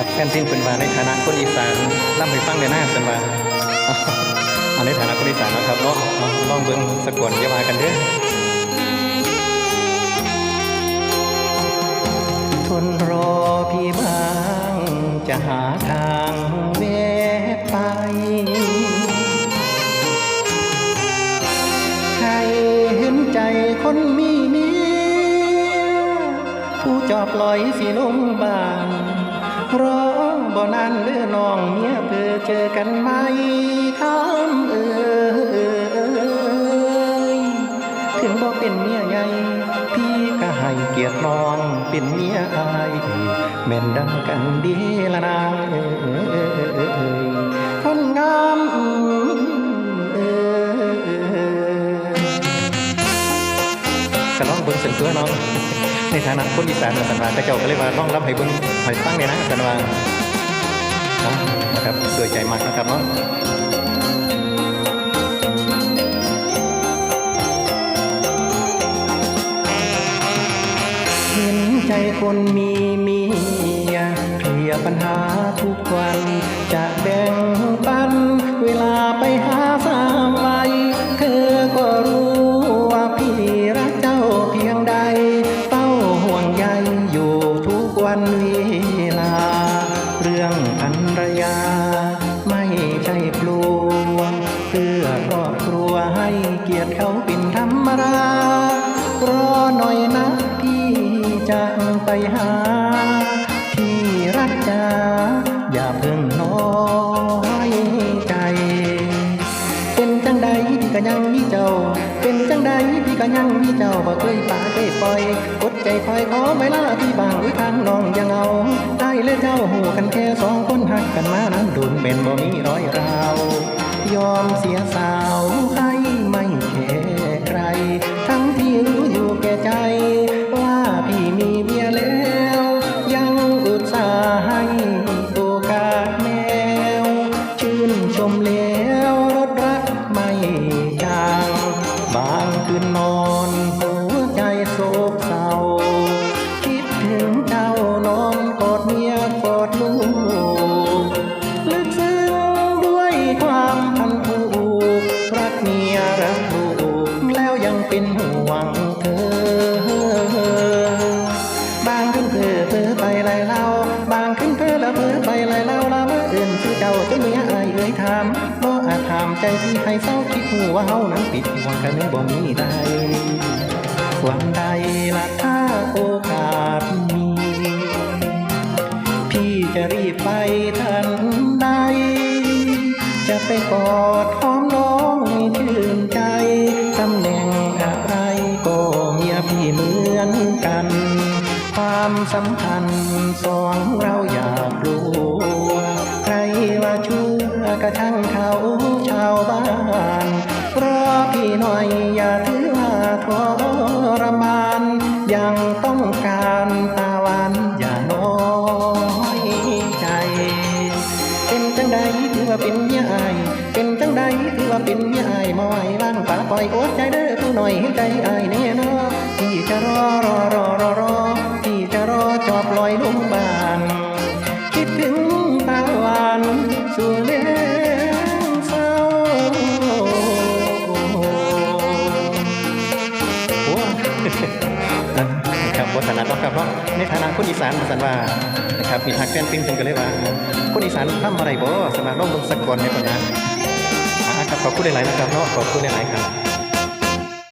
ครับแฟนเพลงเป็นว่าในฐานะคนอีสานล่ำให้ฟังในหน้าเป็นว่าเอาในฐานะคนอีสานนะครับเนาะเอาลองเบิ่งสะกวนอย่ามากันเด้อทนรอพี่บ้างจะหาทางแวะไปให้เห็นใจคนมีเมียผู้จอบลอยสีลงบาง รอบ่นานเด้อน้องเมียเพื่อเจอกันไหมคำเอ่ยถึงบ่เป็นเมียใหญ่พี่ก็ให้เกียรติน้องเป็นเมียอายแม่นดังกันดีละนาง ก็ลองเบิ่งเส้นตัวเน้องในฐานะคนอีสานสันวาแต่เจ้าก็เลยว่าลองรับให้เบิ่งให้ฟังเลยนะสันวานะนะครับโดยใจมากนะครับเนาะเห็นใจคนมีเมียเคลียรปัญหาทุกวันจะแบ นะพี่จะไปหาที่รักจ๋าอย่าเพิ่งน้อยใจ เป็นจังใดพี่ก็ยังมีเจ้า เป็นจังใดพี่ก็ยังมีเจ้าบ่เคยป่าเคยปล่อยกดใจคอยขอเวลาพี่บางอุ้ยทางน้องยังเอาได้และเจ้าหูกันแค่สองคนหักกันมานั้นดุนเป็นบ่มีร้อยราวยอมเสีย ไปไล่เล่าบางขึ้นเพ้อล้วเพ้อไปไล่เล่าละเมื่ออื่นคือเจ้าจนเมียอายเอ่ยถามบ่อาจถามใจที่ให้เศร้าคิดหัวเฮานั้นปิดหวังกันบ่มีใดวันใดละถ้าโอกาสมี พี่จะรีบไปทันใด จะไปกอดหอมน้องให้ชื่นใจตำแหน่งอะไรก็เมียพี่เหมือนกัน ความสัม สองเราอยากรู้ใครว่าชั่วก็ช่างเขาชาวบ้านรอพี่หน่อยอย่าถือว่าทรมาน ยังต้องการตาวานอย่าน้อยใจ เป็นจังใดถือว่าเป็นเมียอายเป็นจังใดถือว่าเป็นเมียอายมอยบ้างป่าปล่อยโอดใจเด้อผู้หน่อยให้ใจอายแน่นอที่จะรอรอรอรอรอ จอบลอยลุงบาน คิดถึงตาหวานสู่เลี้ยงเศร้าโอ้นะครับวัฒนธรรมครับเนาะในฐานะคนอีสานสันว่านะครับมีทางแฟนเพลงเพิ่นก็เลยว่า คนอีสานทำอะไรบ่สำหรับน้องเบิ่งสักก่อนในปัญหาอ่าครับขอบคุณหลาย ๆ นะครับเนาะขอบคุณหลาย ๆ ครับ